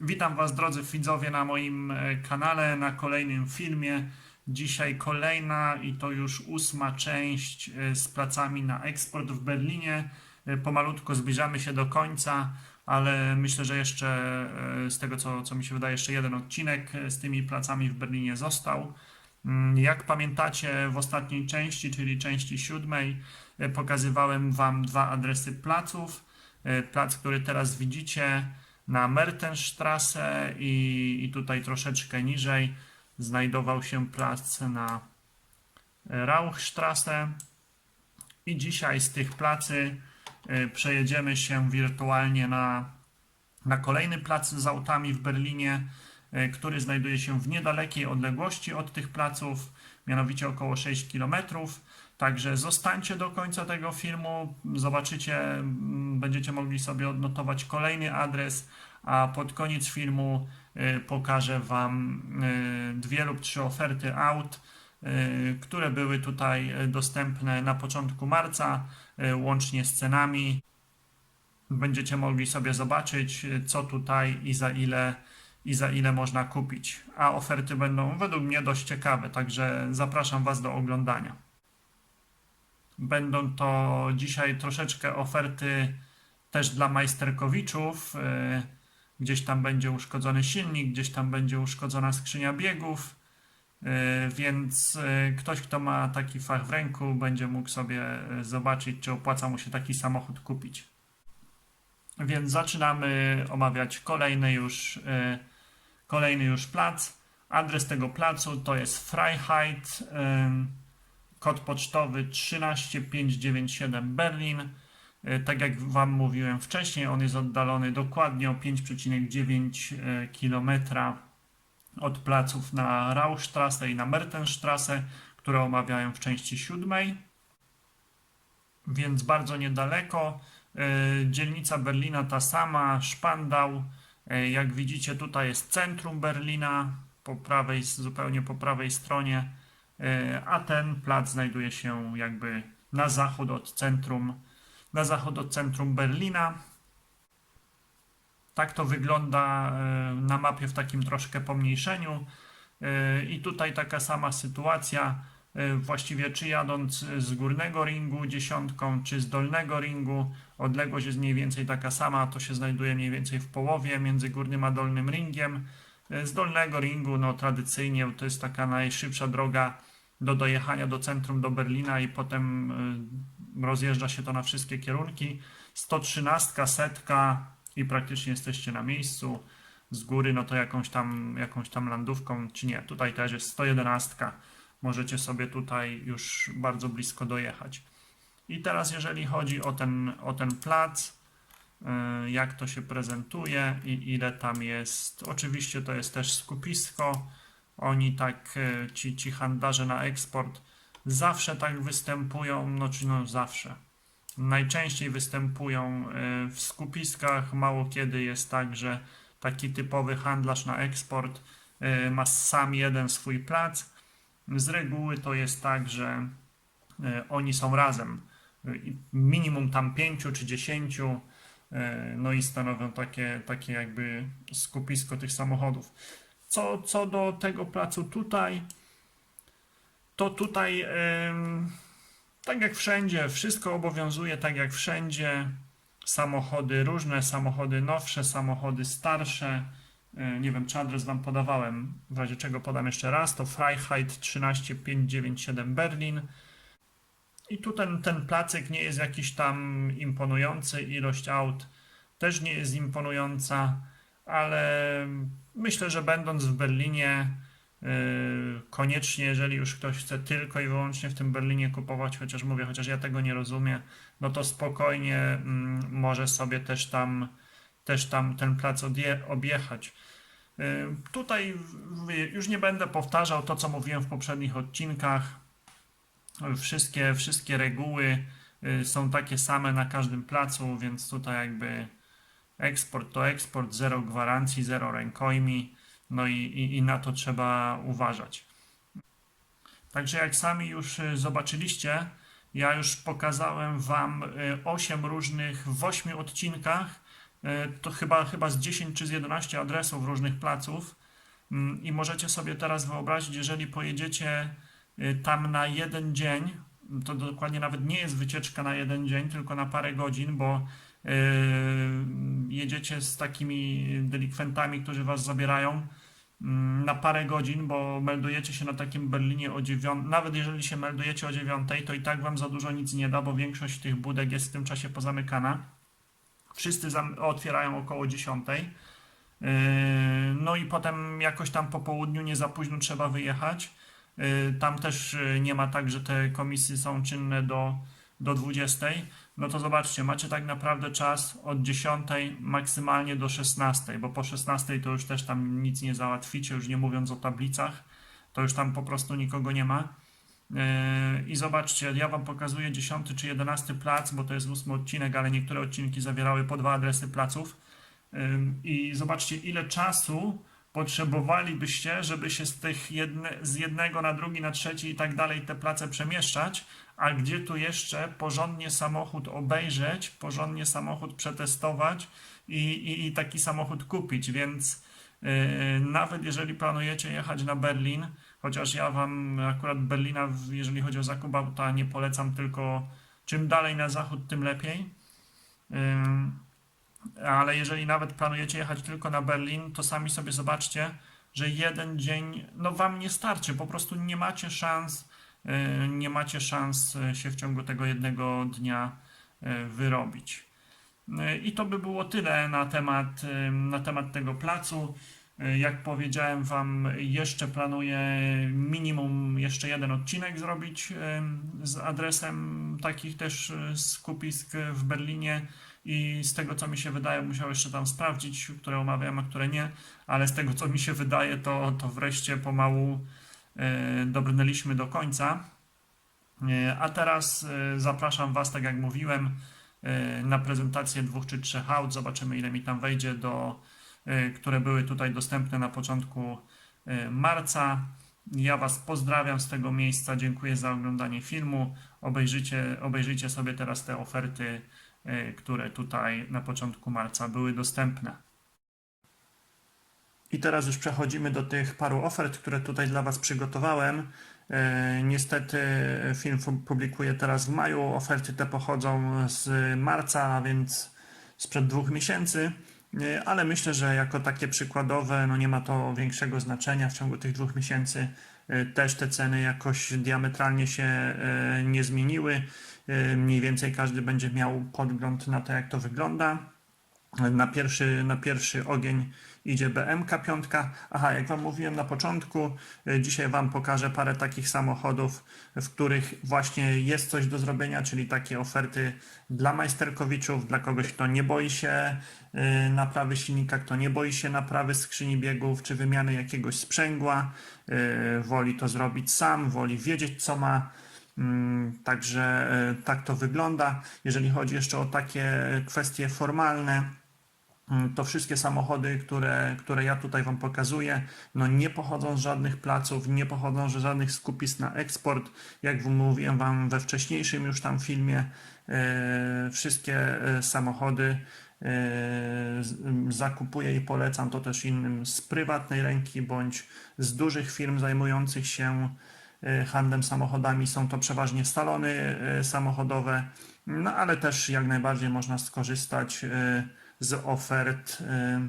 Witam Was, drodzy widzowie, na moim e, kanale, na kolejnym filmie. Dzisiaj kolejna i to już ósma część e, z placami na eksport w Berlinie. E, Pomalutko zbliżamy się do końca, ale myślę, że jeszcze z tego, co, co mi się wydaje, jeszcze jeden odcinek z tymi placami w Berlinie został. Mm, Jak pamiętacie, w ostatniej części, czyli części siódmej, pokazywałem Wam dwa adresy placów. Plac, który teraz widzicie na Mertenstrasse i, i tutaj troszeczkę niżej znajdował się plac na Rauchstrasse. I dzisiaj z tych placy e, przejedziemy się wirtualnie na, na kolejny plac z autami w Berlinie, e, który znajduje się w niedalekiej odległości od tych placów, mianowicie około 6 km. Także zostańcie do końca tego filmu, zobaczycie, mm, będziecie mogli sobie odnotować kolejny adres, a pod koniec filmu y, pokażę Wam y, dwie lub trzy oferty aut, y, które były tutaj dostępne na początku marca, łącznie z cenami. Będziecie mogli sobie zobaczyć, co tutaj i za ile i za ile można kupić. A oferty będą według mnie dość ciekawe, także zapraszam Was do oglądania. Będą to dzisiaj troszeczkę oferty też dla majsterkowiczów. y, Gdzieś tam będzie uszkodzony silnik, gdzieś tam będzie uszkodzona skrzynia biegów. y, Więc y, ktoś, kto ma taki fach w ręku, będzie mógł sobie zobaczyć, czy opłaca mu się taki samochód kupić. Więc zaczynamy omawiać kolejny już, kolejny już plac. Adres tego placu to jest Freiheit. Kod pocztowy 13597 Berlin. Y, Tak jak Wam mówiłem wcześniej, on jest oddalony dokładnie o 5,9 km od placów na Rauchstrasse i na Mertenstrasse, które omawiałem w części siódmej. Więc bardzo niedaleko. Y, Dzielnica Berlina ta sama, Spandau. Jak widzicie, tutaj jest centrum Berlina, po prawej, zupełnie po prawej stronie. E, a ten plac znajduje się jakby na zachód od centrum, na zachód od centrum Berlina. Tak to wygląda e, na mapie w takim troszkę pomniejszeniu. E, I tutaj taka sama sytuacja, właściwie czy jadąc z górnego ringu dziesiątką, czy z dolnego ringu, odległość jest mniej więcej taka sama, to się znajduje mniej więcej w połowie między górnym a dolnym ringiem. Z dolnego ringu, no tradycyjnie to jest taka najszybsza droga do dojechania do centrum, do Berlina i potem y, rozjeżdża się to na wszystkie kierunki. 113, setka i praktycznie jesteście na miejscu. Z góry, no to jakąś tam, jakąś tam landówką, czy nie. Tutaj też jest 111. Możecie sobie tutaj już bardzo blisko dojechać. I teraz, jeżeli chodzi o ten, o ten plac, y, jak to się prezentuje i ile tam jest. Oczywiście to jest też skupisko. Oni tak, e, ci, ci handlarze na eksport, zawsze tak występują, no czy no zawsze. Najczęściej występują e, w skupiskach, mało kiedy jest tak, że taki typowy handlarz na eksport e, ma sam jeden swój plac. Z reguły to jest tak, że oni są razem. Minimum tam pięciu czy dziesięciu, no i stanowią takie, takie jakby skupisko tych samochodów. Co, co do tego placu tutaj, to tutaj, tak jak wszędzie, wszystko obowiązuje tak jak wszędzie. Samochody różne, samochody nowsze, samochody starsze. E, Nie wiem, czy adres Wam podawałem, w razie czego podam jeszcze raz. To Freiheit 13597 Berlin. I tu ten, ten placek nie jest jakiś tam imponujący, ilość aut też nie jest imponująca, ale myślę, że będąc w Berlinie, yy, koniecznie, jeżeli już ktoś chce tylko i wyłącznie w tym Berlinie kupować, chociaż mówię, chociaż ja tego nie rozumiem, no to spokojnie mm, może sobie też tam, też tam ten plac objechać. Yy, Tutaj już nie będę powtarzał to, co mówiłem w poprzednich odcinkach. Wszystkie, wszystkie reguły y, są takie same na każdym placu, więc tutaj jakby eksport to eksport, zero gwarancji, zero rękojmi, no i, i, i na to trzeba uważać. Także jak sami już y, zobaczyliście, ja już pokazałem Wam 8 różnych, w 8 odcinkach e, to chyba, chyba z 10 czy z 11 adresów różnych placów. Mm, I możecie sobie teraz wyobrazić, jeżeli pojedziecie y, tam na jeden dzień, to dokładnie nawet nie jest wycieczka na jeden dzień, tylko na parę godzin, bo y, jedziecie z takimi delikwentami, którzy was zabierają mm, na parę godzin, bo meldujecie się na takim Berlinie o 9, nawet jeżeli się meldujecie o 9, to i tak wam za dużo nic nie da, bo większość tych budek jest w tym czasie pozamykana. Wszyscy otwierają około 10. Yy, No i potem jakoś tam po południu nie za późno trzeba wyjechać. Yy, Tam też yy, nie ma tak, że te komisje są czynne do, do 20. No to zobaczcie, macie tak naprawdę czas od 10 maksymalnie do 16, bo po 16 to już też tam nic nie załatwicie, już nie mówiąc o tablicach, to już tam po prostu nikogo nie ma. Yy, I zobaczcie, ja Wam pokazuję 10 czy 11 plac, bo to jest ósmy odcinek, ale niektóre odcinki zawierały po dwa adresy placów. Ym, I zobaczcie, ile czasu potrzebowalibyście, żeby się z tych jedne, z jednego na drugi, na trzeci i tak dalej te place przemieszczać, a gdzie tu jeszcze porządnie samochód obejrzeć, porządnie samochód przetestować i, i, i taki samochód kupić. Więc yy, nawet jeżeli planujecie jechać na Berlin, chociaż ja Wam akurat Berlina, jeżeli chodzi o zakup auta, nie polecam, tylko czym dalej na zachód, tym lepiej. Ym, ale jeżeli nawet planujecie jechać tylko na Berlin, to sami sobie zobaczcie, że jeden dzień no wam nie starczy, po prostu nie macie szans, y, nie macie szans y, się w ciągu tego jednego dnia y, wyrobić. I to by było tyle na temat, na temat tego placu. Jak powiedziałem Wam, jeszcze planuję minimum jeszcze jeden odcinek zrobić z adresem takich też skupisk w Berlinie i z tego co mi się wydaje, musiał jeszcze tam sprawdzić, które omawiam, a które nie, ale z tego co mi się wydaje, to, to wreszcie pomału y, dobrnęliśmy do końca. Y, A teraz y, zapraszam Was, tak jak mówiłem, na prezentację dwóch czy trzech aut. Zobaczymy, ile mi tam wejdzie, do, które były tutaj dostępne na początku marca. Ja Was pozdrawiam z tego miejsca. Dziękuję za oglądanie filmu. Obejrzyjcie, sobie teraz te oferty, które tutaj na początku marca były dostępne. I teraz już przechodzimy do tych paru ofert, które tutaj dla Was przygotowałem. E, Niestety film publikuję teraz w maju. Oferty te pochodzą z marca, więc sprzed dwóch miesięcy. E, Ale myślę, że jako takie przykładowe, no nie ma to większego znaczenia w ciągu tych dwóch miesięcy. E, Też te ceny jakoś diametralnie się e, nie zmieniły. E, Mniej więcej każdy będzie miał podgląd na to, jak to wygląda. Na pierwszy, na pierwszy ogień idzie BMK 5. Aha, jak Wam mówiłem na początku, y, dzisiaj Wam pokażę parę takich samochodów, w których właśnie jest coś do zrobienia, czyli takie oferty dla majsterkowiczów, dla kogoś, kto nie boi się y, naprawy silnika, kto nie boi się naprawy skrzyni biegów, czy wymiany jakiegoś sprzęgła, y, woli to zrobić sam, woli wiedzieć, co ma. Mm, Także tak to wygląda. Jeżeli chodzi jeszcze o takie kwestie formalne, to wszystkie samochody, które, które ja tutaj Wam pokazuję, no nie pochodzą z żadnych placów, nie pochodzą z żadnych skupisk na eksport. Jak mówiłem Wam we wcześniejszym już tam filmie, e, wszystkie e, samochody e, zakupuję i polecam to też innym z prywatnej ręki bądź z dużych firm zajmujących się handlem samochodami. Są to przeważnie salony samochodowe, no ale też jak najbardziej można skorzystać z ofert, e,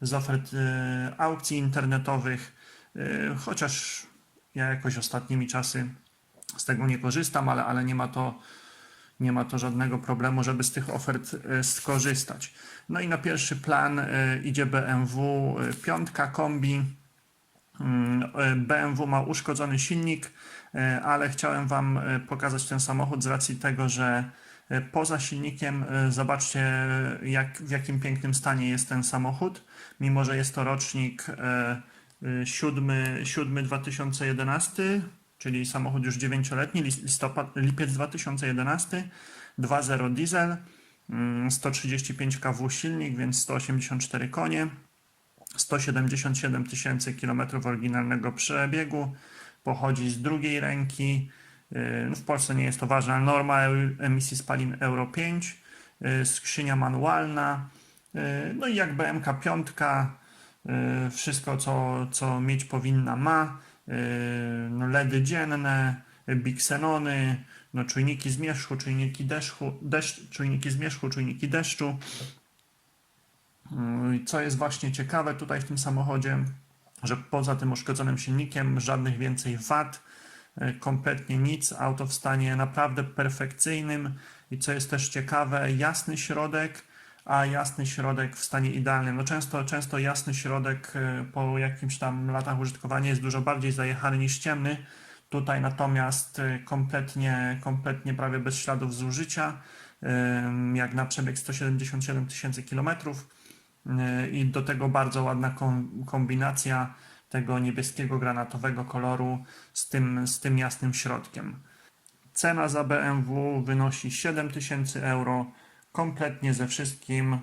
z ofert e, aukcji internetowych, e, chociaż ja jakoś ostatnimi czasy z tego nie korzystam, ale, ale nie ma to nie ma to żadnego problemu, żeby z tych ofert skorzystać. No i na pierwszy plan idzie BMW piątka kombi. BMW ma uszkodzony silnik, ale chciałem Wam pokazać ten samochód z racji tego, że poza silnikiem e, zobaczcie jak, w jakim pięknym stanie jest ten samochód, mimo że jest to rocznik e, e, 7, 7 2011, czyli samochód już 9-letni, lis- listopad, lipiec 2011, 2.0 diesel, mm, 135 kW silnik, więc 184 konie. 177 tysięcy kilometrów oryginalnego przebiegu, pochodzi z drugiej ręki. No W Polsce nie jest to ważna norma eu- emisji spalin Euro 5, yy, skrzynia manualna, E, No i jak BMK 5, e, wszystko co, co mieć powinna ma, e, no LEDy dzienne, biksenony, no czujniki zmierzchu, czujniki deszczu, deszcz, czujniki zmierzchu, czujniki deszczu. Mm, Co jest właśnie ciekawe tutaj w tym samochodzie, że poza tym uszkodzonym silnikiem żadnych więcej wad, e, kompletnie nic, auto w stanie naprawdę perfekcyjnym i co jest też ciekawe, jasny środek, a jasny środek w stanie idealnym. No często, często jasny środek e, po jakimś tam latach użytkowania jest dużo bardziej zajechany niż ciemny. Tutaj natomiast e, kompletnie, kompletnie prawie bez śladów zużycia, jak na przebieg 177 tysięcy kilometrów. I do tego bardzo ładna kom- kombinacja tego niebieskiego granatowego koloru z tym, z tym jasnym środkiem. Cena za BMW wynosi 7000 euro. Kompletnie ze wszystkim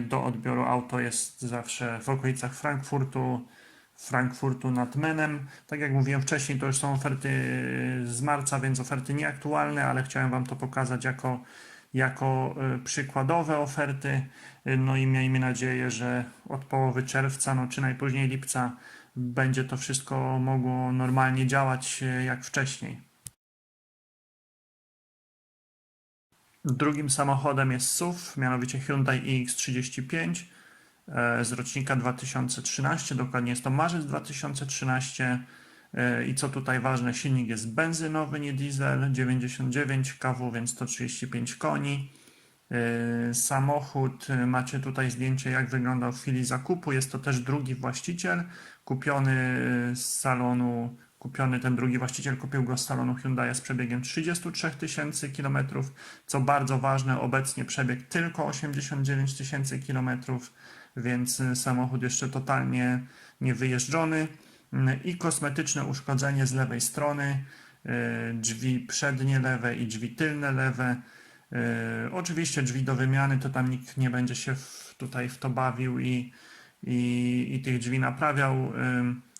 do odbioru auto jest zawsze w okolicach Frankfurtu, Frankfurtu nad Menem. Tak jak mówiłem wcześniej, to już są oferty z marca, więc oferty nieaktualne, ale chciałem Wam to pokazać jako, jako yy, przykładowe oferty. No i miejmy nadzieję, że od połowy czerwca, no czy najpóźniej lipca, będzie to wszystko mogło normalnie działać yy, jak wcześniej. Drugim samochodem jest SUV, mianowicie Hyundai iX35 e, z rocznika 2013, dokładnie jest to marzec 2013. E, I co tutaj ważne, silnik jest benzynowy, nie diesel, 99 kW, więc 135 koni. E, Samochód, e, macie tutaj zdjęcie, jak wyglądał w chwili zakupu. Jest to też drugi właściciel, kupiony z salonu, kupiony ten drugi właściciel, kupił go z salonu Hyundai z przebiegiem 33 tysięcy kilometrów. Co bardzo ważne, obecnie przebieg tylko 89 tysięcy kilometrów, więc samochód jeszcze totalnie niewyjeżdżony. I kosmetyczne uszkodzenie z lewej strony, e, drzwi przednie lewe i drzwi tylne lewe. E, Oczywiście drzwi do wymiany, to tam nikt nie będzie się tutaj w to bawił i, i, i tych drzwi naprawiał.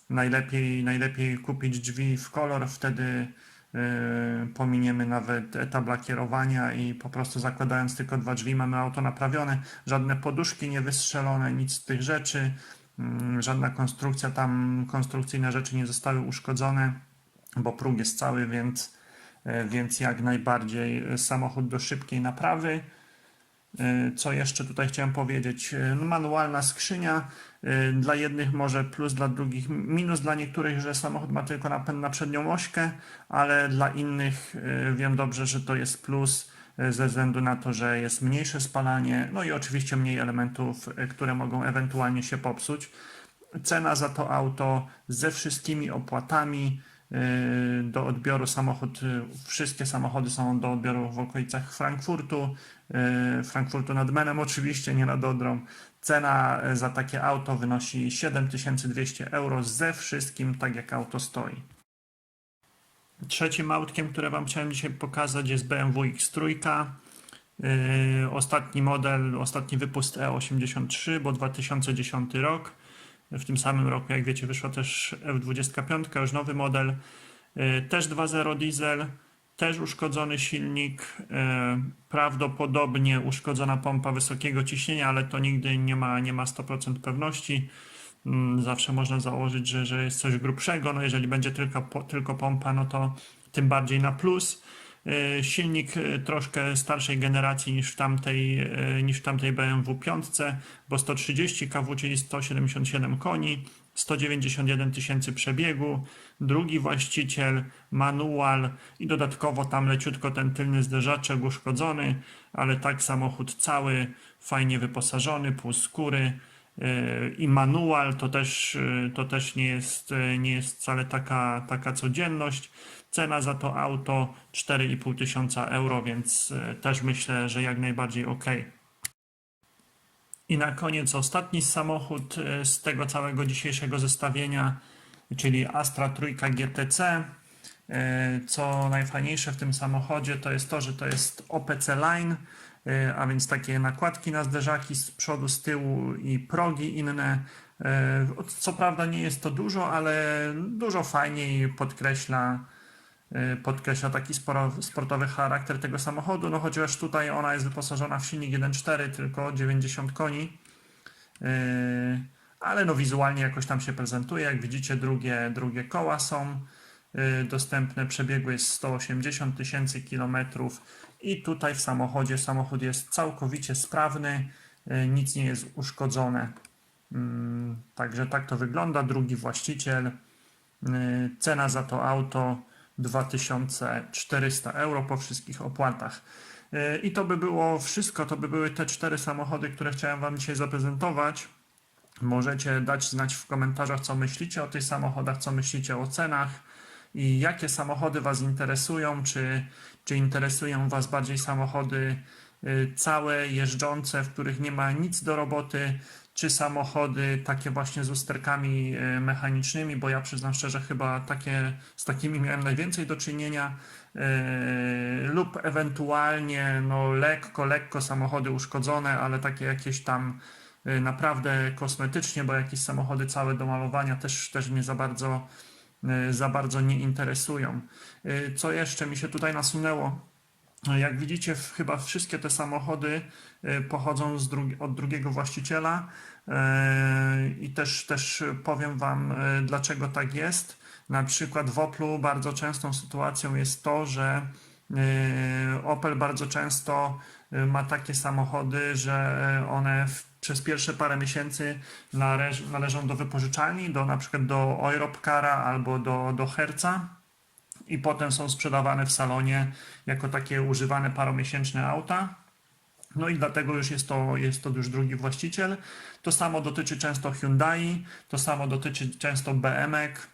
Najlepiej, najlepiej kupić drzwi w kolor, wtedy y, pominiemy nawet etap lakierowania i po prostu zakładając tylko dwa drzwi mamy auto naprawione. Żadne poduszki nie wystrzelone, nic z tych rzeczy. Żadna konstrukcja tam, konstrukcyjne rzeczy nie zostały uszkodzone, bo próg jest cały, więc, y, więc jak najbardziej y, samochód do szybkiej naprawy. Y, Co jeszcze tutaj chciałem powiedzieć? Y, no, Manualna skrzynia. y, Dla jednych może plus, dla drugich minus. Dla niektórych, że samochód ma tylko napęd na przednią ośkę, ale dla innych wiem dobrze, że to jest plus ze względu na to, że jest mniejsze spalanie, no i oczywiście mniej elementów, które mogą ewentualnie się popsuć. Cena za to auto ze wszystkimi opłatami do odbioru samochód, y, wszystkie samochody są do odbioru w okolicach Frankfurtu, y, Frankfurtu nad Menem oczywiście, nie nad Odrą. Cena y, za takie auto wynosi 7200 euro ze wszystkim, tak jak auto stoi. Trzecim autkiem, które Wam chciałem dzisiaj pokazać jest BMW X3. Yy, ostatni model, ostatni wypust E83, bo 2010 rok. W tym samym roku, jak wiecie, wyszła też F25, już nowy model. Yy, też 2.0 diesel, też uszkodzony silnik, yy, prawdopodobnie uszkodzona pompa wysokiego ciśnienia, ale to nigdy nie ma, nie ma 100% pewności. Mm, Zawsze można założyć, że, że jest coś grubszego. No jeżeli będzie tylko, tylko pompa, no to tym bardziej na plus. Yy, Silnik yy, troszkę starszej generacji niż w tamtej, yy, niż w tamtej BMW 5, bo 130 kW, czyli 177 koni, 191 tysięcy przebiegu, drugi właściciel, manual i dodatkowo tam leciutko ten tylny zderzaczek uszkodzony, ale tak samochód cały, fajnie wyposażony, pół skóry i manual to też, yy, to też nie, jest, yy, nie jest wcale taka, taka codzienność. Cena za to auto 4,5 tysiąca euro, więc też myślę, że jak najbardziej ok. I na koniec ostatni samochód z tego całego dzisiejszego zestawienia, czyli Astra Trójka GTC. Co najfajniejsze w tym samochodzie to jest to, że to jest OPC Line, a więc takie nakładki na zderzaki z przodu, z tyłu i progi inne. Yy, Co prawda nie jest to dużo, ale dużo fajniej podkreśla y, podkreśla taki sporo, sportowy charakter tego samochodu, no chociaż tutaj ona jest wyposażona w silnik 1.4, tylko 90 koni. Ale no wizualnie jakoś tam się prezentuje. Jak widzicie, drugie, drugie koła są dostępne. Przebiegu jest 180 tysięcy kilometrów i tutaj w samochodzie samochód jest całkowicie sprawny, yy, nic nie jest uszkodzone. Mm, Także tak to wygląda. Drugi właściciel. Yy, Cena za to auto 2400 euro po wszystkich opłatach. I to by było wszystko. To by były te cztery samochody, które chciałem Wam dzisiaj zaprezentować. Możecie dać znać w komentarzach, co myślicie o tych samochodach, co myślicie o cenach i jakie samochody Was interesują, czy, czy interesują Was bardziej samochody y, całe, jeżdżące, w których nie ma nic do roboty, czy samochody takie właśnie z usterkami y, mechanicznymi, bo ja przyznam szczerze, chyba takie, z takimi miałem najwięcej do czynienia, y, lub ewentualnie no, lekko, lekko samochody uszkodzone, ale takie jakieś tam naprawdę kosmetycznie, bo jakieś samochody całe do malowania też, też mnie za bardzo, za bardzo nie interesują. Y, Co jeszcze mi się tutaj nasunęło? Jak widzicie, chyba wszystkie te samochody y, pochodzą od drugiego właściciela y, i też, też powiem Wam, y, dlaczego tak jest. Na przykład w Oplu bardzo częstą sytuacją jest to, że y, Opel bardzo często y, ma takie samochody, że y, one w, przez pierwsze parę miesięcy należ, należą do wypożyczalni, do na przykład do Europcara albo do, do Herca i potem są sprzedawane w salonie jako takie używane paromiesięczne auta. No i dlatego już jest to, jest to już drugi właściciel. To samo dotyczy często Hyundai, to samo dotyczy często BMek,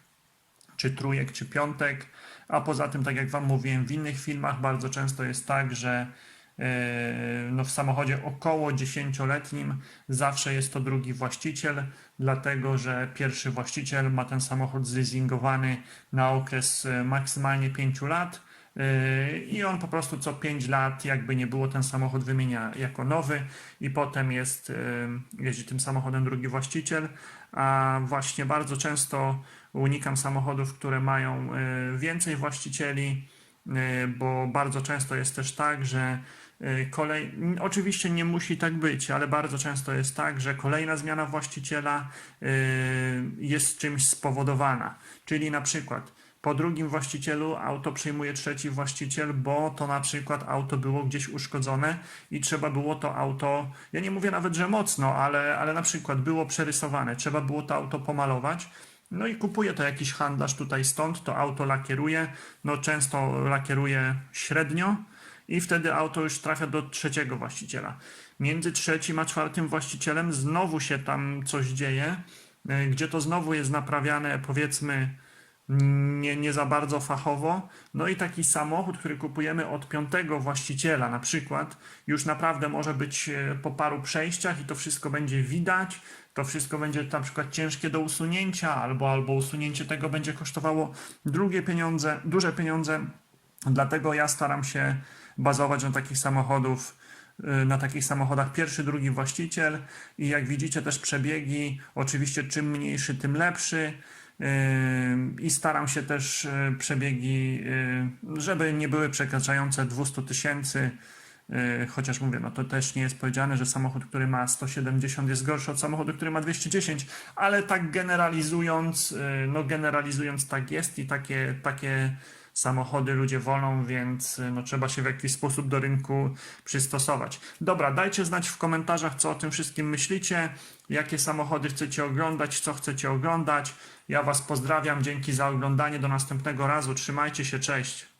czy trójek, czy piątek. A poza tym, tak jak Wam mówiłem w innych filmach, bardzo często jest tak, że no w samochodzie około 10-letnim zawsze jest to drugi właściciel, dlatego że pierwszy właściciel ma ten samochód zleasingowany na okres e, maksymalnie 5 lat e, i on po prostu co 5 lat, jakby nie było, ten samochód wymienia jako nowy i potem jest, e, jeździ tym samochodem drugi właściciel, a właśnie bardzo często unikam samochodów, które mają e, więcej właścicieli, e, bo bardzo często jest też tak, że e, kolej, oczywiście nie musi tak być, ale bardzo często jest tak, że kolejna zmiana właściciela e, jest czymś spowodowana. Czyli na przykład po drugim właścicielu auto przejmuje trzeci właściciel, bo to na przykład auto było gdzieś uszkodzone i trzeba było to auto, ja nie mówię nawet, że mocno, ale, ale na przykład było przerysowane, trzeba było to auto pomalować. No i kupuje to jakiś handlarz tutaj stąd, to auto lakieruje, no często lakieruje średnio i wtedy auto już trafia do trzeciego właściciela. Między trzecim a czwartym właścicielem znowu się tam coś dzieje, y, gdzie to znowu jest naprawiane powiedzmy nie, nie za bardzo fachowo. No i taki samochód, który kupujemy od piątego właściciela na przykład, już naprawdę może być e, po paru przejściach i to wszystko będzie widać, to wszystko będzie na przykład ciężkie do usunięcia, albo, albo usunięcie tego będzie kosztowało drugie pieniądze, duże pieniądze. Dlatego ja staram się bazować na takich samochodów, y, na takich samochodach pierwszy, drugi właściciel i jak widzicie też przebiegi, oczywiście czym mniejszy, tym lepszy. Yy, I staram się też yy, przebiegi, żeby nie były przekraczające 200 tysięcy. Yy, Chociaż mówię, no to też nie jest powiedziane, że samochód, który ma 170 jest gorszy od samochodu, który ma 210, ale tak generalizując, yy, no generalizując tak jest i takie, takie samochody ludzie wolą, więc yy, no trzeba się w jakiś sposób do rynku przystosować. Dobra, dajcie znać w komentarzach, co o tym wszystkim myślicie, jakie samochody chcecie oglądać, co chcecie oglądać. Ja Was pozdrawiam, dzięki za oglądanie, do następnego razu, trzymajcie się, cześć.